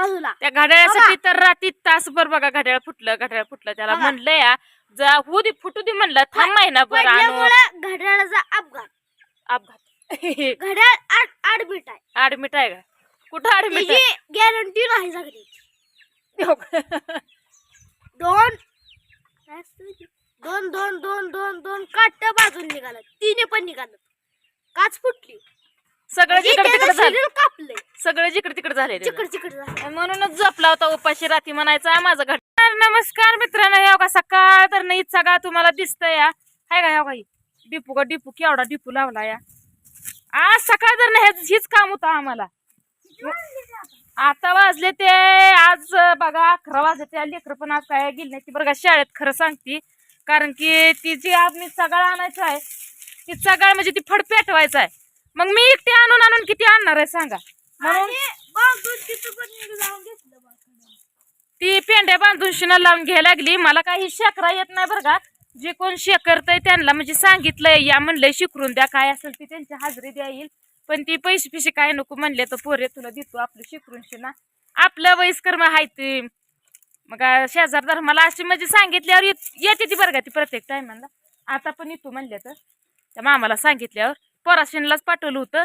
बाजूला. त्या घड्याळासाठी तर रात्री तासभर बघा घड्याळ फुटलं घड्याळ फुटलं. त्याला बघा. म्हणलं या जा होऊ दे फुटू दे म्हणलं. थांब आणू. पडल्यामुळे घड्याळाचा अपघात. अपघात. घड्याळ आड आडबीट आहे. ऍडमिट आहे का? कुठं ऍडमिट त्याची गॅरंटी नाही सगळी आहे दोन? दोन दोन दोन दोन दोन काट बाजून निघालं तिने पण निघालं काच फुटली. सगळं जिकडे तिकडे झालं. कापलंय. सगळं जिकडे तिकडे झाले. म्हणूनच झोपला होता उपाशी राती म्हणायचा माझं तर नमस्कार मित्रांनो हे का सकाळ तर नाही सगळा तुम्हाला दिसतंय या हाय का काही डिपू का डिपू केवढा डिपू लावला या. आज सकाळ तर नाही हेच- हीच काम होतं आम्हाला. आता वाजले ते आज बघा अकरा वाजले त्या लेकर पण आज काय गेली नाही ती बरं का शाळेत खरं सांगते. कारण की ती जी आम्ही सगळं आणायचं आहे ती सगळं म्हणजे ती फड पेटवायचं आहे. मग मी एकटी आणून आणून किती आणणार आहे सांगा? म्हणून. ती पेंड्या बांधून शिना लावून घ्यायला लागली. मला काही शेकरा येत नाही बरं का. जे कोण शेकरतय त्यांना म्हणजे सांगितलंय या म्हणलंय शिकरून द्या. काय असेल ती त्यांची हाजरी द्या येईल पण ती पैसे पिशे काय नको म्हणले तर पोरे तुला देतो आपलं शिकरून शिना. आपलं वयस्कर मग आहे ते. मग आ, शेजार धर्माला अशी म्हणजे सांगितल्यावर येत- येते ती बरं का ती प्रत्येक टायमाला आता पण येतो म्हणले तर. त्या मामाला सांगितल्यावर. पोराशिनलाच पाठवलं होतं.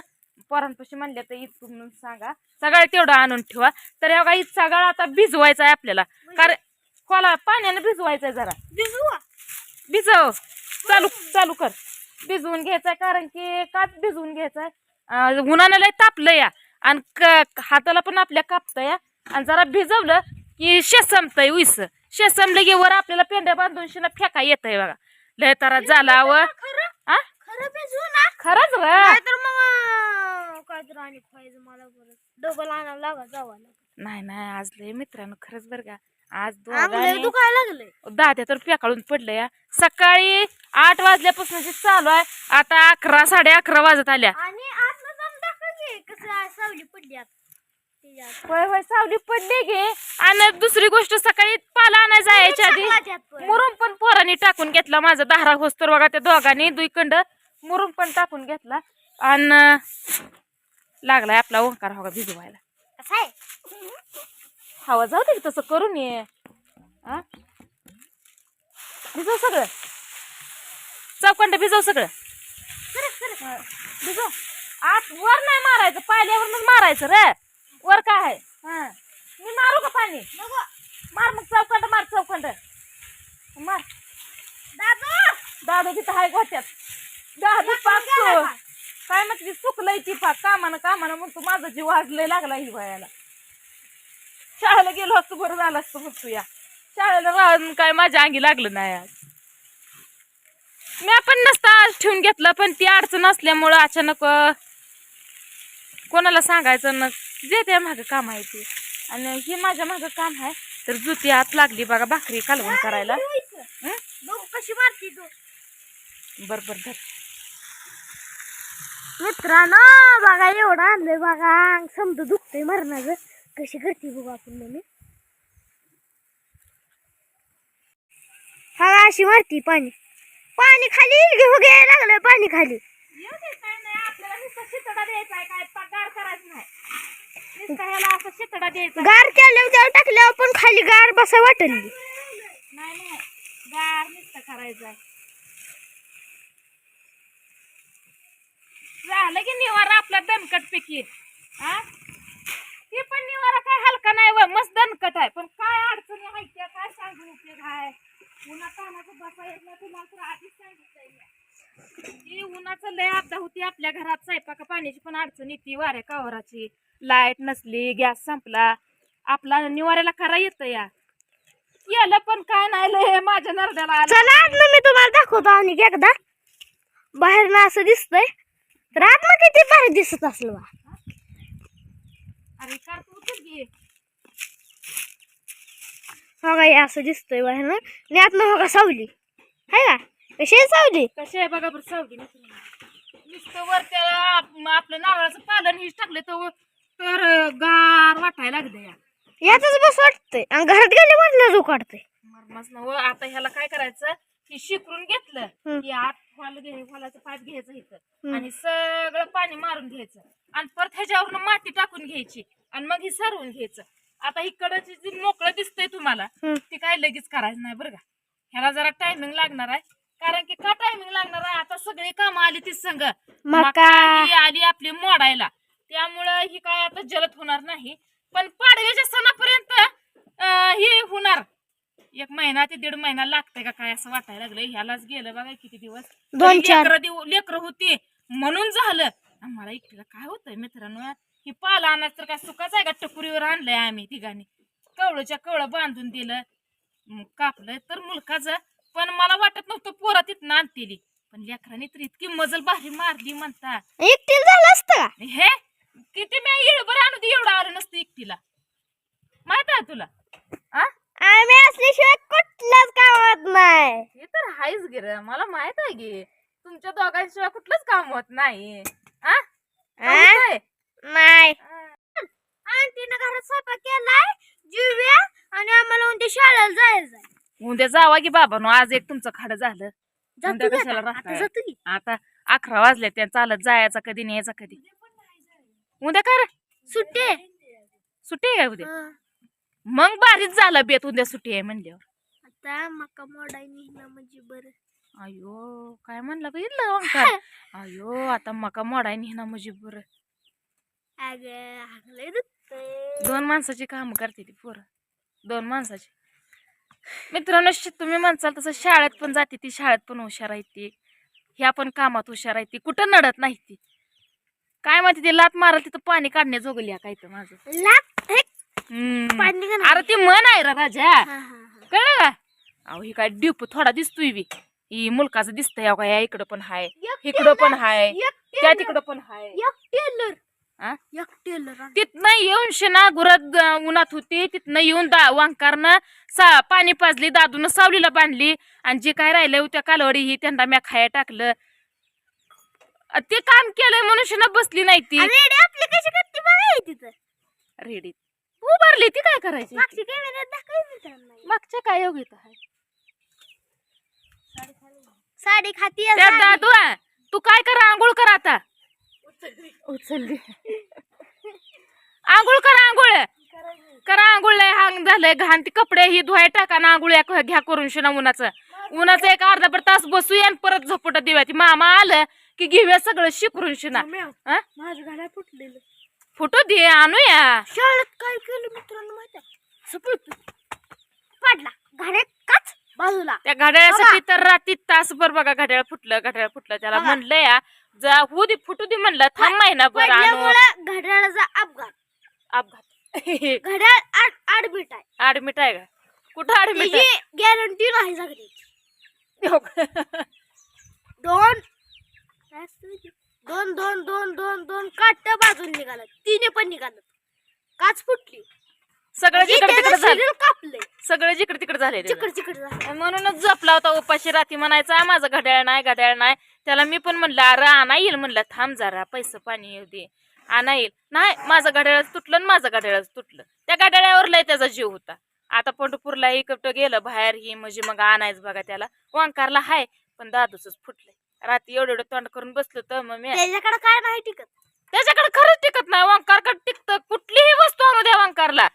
पोरांपाशी म्हणले तर इथं म्हणून सांगा. सगळं तेवढं आणून ठेवा. तर या काही सगळं आता भिजवायचं आहे आपल्याला. कारण खोला पाण्याने भिजवायचं आहे जरा. भिजवा? भिजव. चालू चालू कर. भिजवून घ्यायचं आहे कारण की काच भिजवून घ्यायचं उन्हानं लय तापलं या. आणि क- हाताला पण आपल्या कापतं या. आणि जरा भिजवलं की शेसमतंय उईस. शेसमलं की वर आपल्याला पेंड्या बांधून शिना फेका येत आहे बघा. लय तारा झाला व खरंच र. मग काय तर आणि खायचं मला परत. डबल आणावं लागत जावं नाही नाही आज लय मित्रांनो खरंच बरं का. आज अंगलय दोघांनी दुखायला लागलंय. दाद्या तर पेकाळून पडलं या सकाळी आठ वाजल्यापासून चालू आहे. आता अकरा साडे अकरा वाजत आल्या. आणि आतलं जाऊन दाखव की कसं आहे, सावली पडली आत. होय होय सावली पडली गे आणि दुसरी गोष्ट सकाळी पाला आणायला जायच्या आधी टाकला त्यात पण. मुरुम पण पोरांनी टाकून घेतला माझा दहारा होस्तर बघा त्या दोघांनी दुईकंड मुरुम पण टाकून घेतला आणि लागलाय आपला ओंकार हवा भिजवायला. कसं आहे? हवा जाऊ दे तसं करून ये. आ? भिजव सगळं. चौकंड भिजव सगळं. भिजव. आत वर नाही मारायचं पाल्यावर मारायचं रे. वर काय आहे? हा. मी मारू का पाणी? मार मग चौकंड मार चौकंड. मार. दादू! दादू तिथं हाय गोट्यात दादू पाक? काय म्हणते चुकलंय ती पाक. कामानं कामानं. म्हणतो माझा जीव वाजलंय लागला ही वयाला शाळेला गेलो असतो बरं झालं असतं म्हणतो या शाळेला राहून काय माझ्या अंगी लागलं नाही आज. मी आपण नसता आज ठेवून घेतलं पण ती अडचण असल्यामुळं अचानक कोणाला सांगायचं न जे त्या मागं काम आहे ते. आणि हे माझ्या मागं काम आहे तर जुती आत लागली बघा भाकरी कालवण करायला. कशी मारती तू. बर बर धर. मित्रांनो बघा एवढं आणलंय बघा अंग समजा दुखतंय मरणाचं. कशी करते बघू आपण मम्मी. हा अशी मारती पाणी. पाणी खाली घेऊ घ्यायला लागलं पाणी खाली. गार गार केल्यावर त्याला टाकल्यावर पण खाली गार बसा वाटली नुसतं करायचं झालं की निवारा आपला दणकट पैकी हा ती पण निवारा काय हलका नाही व मस्त दणकट आहे. पण काय अडचणी आहे त्या काय सांगू उपयोग आहे? उन्हा कामाचं बसा येत नाही तुम्हाला तर आधीच सांगितलं ती उन्हाचं लय आपदा होती आपल्या घरात स्वयंपाका पाण्याची पण अडचण येते वाऱ्या कावराची. लाइट नसली गॅस संपला. आपला निवाऱ्याला खरा येतं या. याला पण काय नाही लय माझ्या नरड्याला आलं. चला मी तुम्हाला दाखवतो आणि एकदा बाहेर ना असं दिसतंय. तर आत ना किती भारी दिसत असलं बा. अरे कार तू. हो का असं दिसतंय बाहेर ना. आणि आत हो का सावली. आहे का? कशी आहे सावली? कशी आहे बघा बरं सावली नुसतं वर त्या आप- आपलं नारळाचं पालन हेच टाकलं तर तर गार वाटायला लागलं या यातच बस वाटतंय. आणि घरात गेले म्हटलं जो काढतंय आता ह्याला काय करायचं? ही शिकरून घेतलं. की आत फॉल घे फॉलाचं पाईप घ्यायचं इथं. आणि सगळं पाणी मारून घ्यायचं. आणि परत ह्याच्यावरून माती टाकून घ्यायची. आणि मग ही सरवून घ्यायचं. आता इकडची जी मोकळं दिसतंय तुम्हाला. ती काय लगेच करायचं नाही बरं का? ह्याला जरा टायमिंग लागणार आहे. कारण की का टायमिंग लागणार आहे? आता सगळी कामं आली ती संघ मका ही आली आपली मोडायला. त्यामुळं ही काय आता जलद होणार नाही. पण पाडव्याच्या सणापर्यंत ही होणार. एक महिना ते दीड महिना लागतंय का काय असं वाटायला लागलं ह्यालाच गेलं बघा किती दिवस. दोन चार. लेकरं दिव लेकरं होती. म्हणून झालं. आम्हाला एकटीला काय होतंय मित्रांनो? ही पाला आणायचं तर काय सुखाच आहे का? टकुरीवर आणलंय आम्ही तिघांनी. कवळच्या कवळं बांधून दिलं. मग कापलं तर मुलकाचं. पण मला वाटत नव्हतं पोरा तिथनं आणतेली. पण लेकरांनी तर इतकी मजल भारी मारली म्हणता. एकटीला झालं असतं का? हे? किती मी येळभर आणू दे एवढं आलं नसतं एकटीला. माहीत आहे तुला? आ? आम्ही असल्याशिवाय कुठल्याच कामात नाही. हे तर हायच गिर मला माहीत आहे गे. तुमच्या दोघांशिवाय कुठलंच काम होत नाही. आ? नाही. आंटीनं घरात स्वयंपाक केलाय जुव्या आणि आम्हाला उद्या शाळेला उद्या जावा की बाबा नो आज एक तुमचं खाडं झालं. जातो कशाला आता? आता राहताय? जातो की? आता अकरा वाजले त्या चालत जायचा कधी न्यायचा कधी? उद्या काय रे? सुट्टी आहे. सुट्टी आहे का उद्या? हं. मग बारीच झालं बेत उद्या सुट्टी आहे म्हणल्यावर. आता मका मोडाय म्हणजे बरं. अयो काय म्हणलं बघितलं ओंकार? अयो आता मका मोडाय नेहना म्हणजे बरं. अगं हागलंय दुखतंय. दोन माणसाची काम करते ती पोरं. दोन माणसाची. मित्रांनो श- तुम्ही म्हणसाल तसं शाळेत पण जाते ती शाळेत पण हुशार आहे ती. ह्या पण कामात हुशार आहे ती. कुठं नडत नाही ती. काय माहिती ते लात मारल तिथं पाणी काढण्या जोगली काय तर माझं. का अरे ती मन आहे राजा. कळलं का? अहो ही काय ड्यूप थोडा दिसतोय बी. ही मुलकाचं दिसतंय अहो या इकडं पण हाय इकडं पण हाय त्या तिकडं पण हाय. टेलर तिथनं येऊन शेना गुरत उन्हात होती तिथनं येऊन दा वांकारनं सा पाणी पाजली दादून सावलीला बांधली आणि जे काय राहिलं त्या कालवडी ही त्यांना म्या खाया टाकलं. ते काम केलंय शेना बसली नाही ती. रेडी आपली कशी करते बघा तिथं. रेडीत. उभारली ती काय करायची? मागची कॅमेऱ्यात मागच्या काय योगित आहे साडी खाती त्या दादू आ, तू काय कर आंघोळ कर आता. उचलली. आंघोळ कर आंघोळ. करा आंघोळ लय हांग झालंय. घाण ती कपडे ही धुवाय टाका ना आंघोळ या- घ्या करून शिना उन्हाचं. उन्हाचं एक अर्धा भर तास बसूया आणि परत झपट देऊया. ती मामा आलं की घेऊया सगळं शिकरून शिना. हा? माझं घड्याळ फुटलेलं. फोटो दे आणूया. शाळेत काय केलं मित्रांनो माहिती पडला घड्याळ काच बाजूला. त्या घड्याळासाठी तर रात्री तासभर बघा घड्याळ फुटलं घड्याळ फुटलं. त्याला बघा. म्हणलं या जा होऊ दे फुटू दे म्हणलं. थांब महिनाभर आणू. पडल्यामुळे घड्याळाचा अपघात. अपघात. घड्याळ आड आडबीट आहे. ऍडमिट आहे का? कुठं ऍडमिट त्याची गॅरंटी नाही सगळी आहे दोन? दोन दोन दोन दोन दोन काट बाजून निघालं तिने पण निघालं काच फुटली. सगळं जिकडे तिकडे झालं. कापलंय. सगळं जिकडे तिकडे झाले चिकड चिकड झालं म्हणूनच जपला होता उपाशी राती म्हणायचा माझं घड्याळ नाही घड्याळ नाही. त्याला मी पण म्हणलं अरे आणा येईल. म्हणलं थांब जरा पैसे पाणी येऊ दे. आणा येईल. नाही माझं घड्याळच तुटलं आणि माझं घड्याळच तुटलं. त्या घड्याळावर लय त्याचा जीव होता. आता पंढरपूरला इकडं गेलं बाहेर ही म्हणजे मग आणायचं बघा त्याला. वांकारला हाय पण दादूच फुटलंय. रात्री एवढं एवढं तोंड करून बसलो तर मग मी त्याच्याकडे काय नाही टिकत. त्याच्याकडे खरंच टिकत नाही. वांकारकडे टिकत. कुठलीही वस्तू आणू द्या वांकारला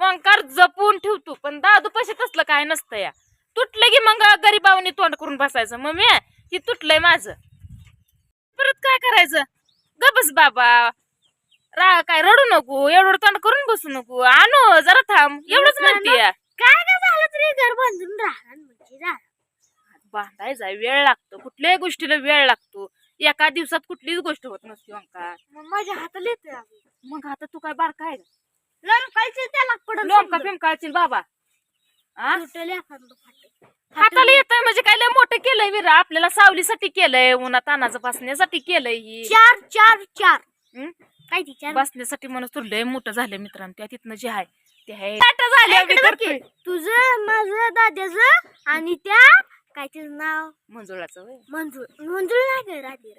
वांकार जपून ठेवतो पण दादू पैसे तसलं काय नसतं या. तुटलं की मग गरीबावनी तोंड करून बसायचं. मग मी ही तुटलंय माझं. परत काय करायचं? ग बस बाबा. रा काय रडू नको. एवढं तोंड करून बसू नको. आणू जरा थांब. एवढंच म्हणते. काय काय झालं तरी घर बांधून राहणार म्हणजे झालं. बांधायचा वेळ लागतो कुठल्याही गोष्टीला वेळ लागतो एका दिवसात कुठलीच गोष्ट होत नसते मग माझ्या हाताला येते मग आता तू काय बारका आहे का? लोणकायचे त्याला बाबा आ? तुटले एखादं फाटे. हाताला येतंय म्हणजे काय लय मोठं केलंय विरा आपल्याला सावलीसाठी केलंय उन्हा तानाचं बसण्यासाठी केलंय ही चार चार चार हं? काय ती चार बसण्यासाठी म्हणून तुला लय मोठं झालंय मित्रांनो त्या तिथनं जे आहे ते आहे टाटा झाले करतोय. की. तुझं माझं दाद्याचं आणि त्या काय तिचं नाव. मंजुळाचं होय. मंजूळ मंजूळ नाही राधी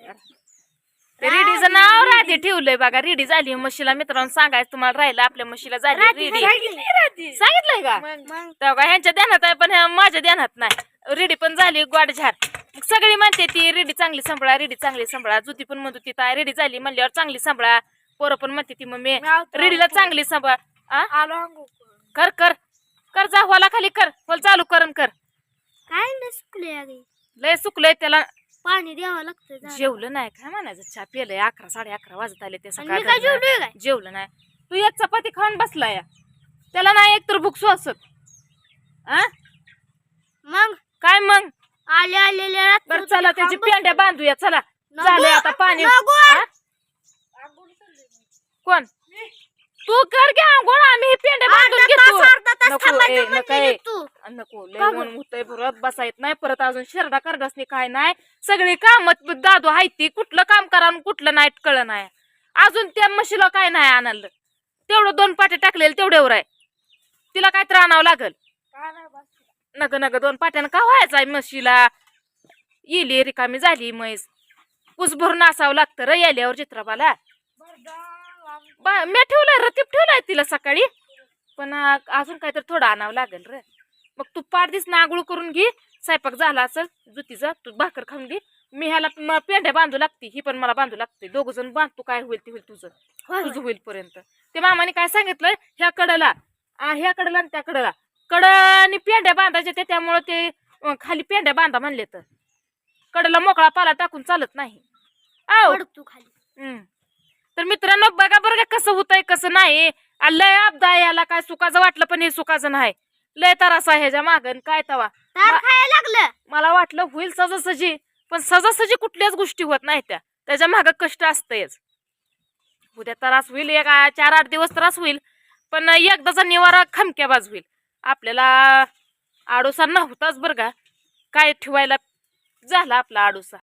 ते रेडीचं नाव राधी. ठेवलंय बघा रेडी झाली म्हशीला. मित्रांनो सांगायचं तुम्हाला राहिलं आपल्या म्हशीला झाली राधी रेडी. सांगितलंय का? मग. तेव्हा का ह्यांच्या ध्यानात आहे पण ह्या माझ्या ध्यानात नाही. रेडी पण झाली गोड झार मग सगळी म्हणते ती रेडी चांगली सांभाळा रेडी चांगली सांभाळा. जुती पण म्हणतो ती ताय रेडी झाली म्हणल्यावर चांगली सांभाळा. पोरं पण म्हणते ती मम्मी रेडीला चांगली सांभाळ. आ? आलो करून. कर कर. कर जा होला खाली कर. होल चालू करण कर. सुकले अगे लय सुकलंय त्याला. पाणी द्यावं लागतं झाडाला. जेवलं नाही काय म्हणायचं? चहा पिलंय अकरा साडे अकरा वाजत आले ते आणि मी काय सकाळ जेवलोय काय? जेवलं नाही. तू एक चपाती खाऊन बसलाय. त्याला नाही एक तर भूक सोसत आ? मग? काय मग? आले आलेले बर चला त्याची पेंड्या बांधूया चला. झालंय आता पाणी? कोण? तू कर घ्या आंघोळ आम्ही पेंड्या बांधून घेतो. तास, अर्धा तास नको ए, नको ए. नको लय का ऊन होतंय परत बसा येत नाही परत अजून शेरडा करडासनी काय नाही. सगळी काम दादू हाय ती कुठलं काम करा आणि कुठलं नाही कळ नाही. अजून त्या म्हशीला काय नाही आणायला तेवढं दोन पाट्या टाकलेले तेवढ्यावर आहे. तिला काय तर आणावं लागल. नग नग दोन पाट्यानं का व्हायचं आहे म्हशीला? येली रिकामी झाली म्हैस. कुस भरून असावं लागतं र याल्यावर चित्रपाला बा- मी ठेवलंय रतीप ठेवलाय तिला सकाळी. पण अजून काहीतरी थोडं आणावं लागेल रे. मग तू पाच दिवस नागुळ करून घे. स्वयंपाक झाला असेल जुतीचा तू भाकर खाऊन घे. मी ह्याला पेंड्या बांधू लागते ही पण मला बांधू लागते. दोघ जण बांध तू काय होईल ते होईल तुझं. तुझं. होईल पर्यंत. ते मामाने काय सांगितलं ह्या कडला ह्या कडला आणि त्या कडला. कड आणि पेंड्या बांधायच्या ते त्यामुळे ते खाली पेंड्या बांधा म्हणले तर कडला मोकळा पाला टाकून चालत नाही. आव. तू खाली. हम्म. तर मित्रांनो बघा बरं का कसं होतंय कसं नाही. लय अपदा आहे याला काय सुखाचं वाटलं पण हे सुखाचं नाही. लय तरासा ह्याच्या मागन काय तवा. तार खायला लागलं. मला वाटलं होईल सजासजी पण सजासजी कुठल्याच गोष्टी होत नाही त्या. त्याच्या माग कष्ट असतंयच. उद्या त्रास होईल एक चार आठ दिवस त्रास होईल पण एकदाचा निवारा खमक्या बाज होईल. आपल्याला आडोसा नव्हताच बरं का. काय ठेवायला झाला आपला आडोसा.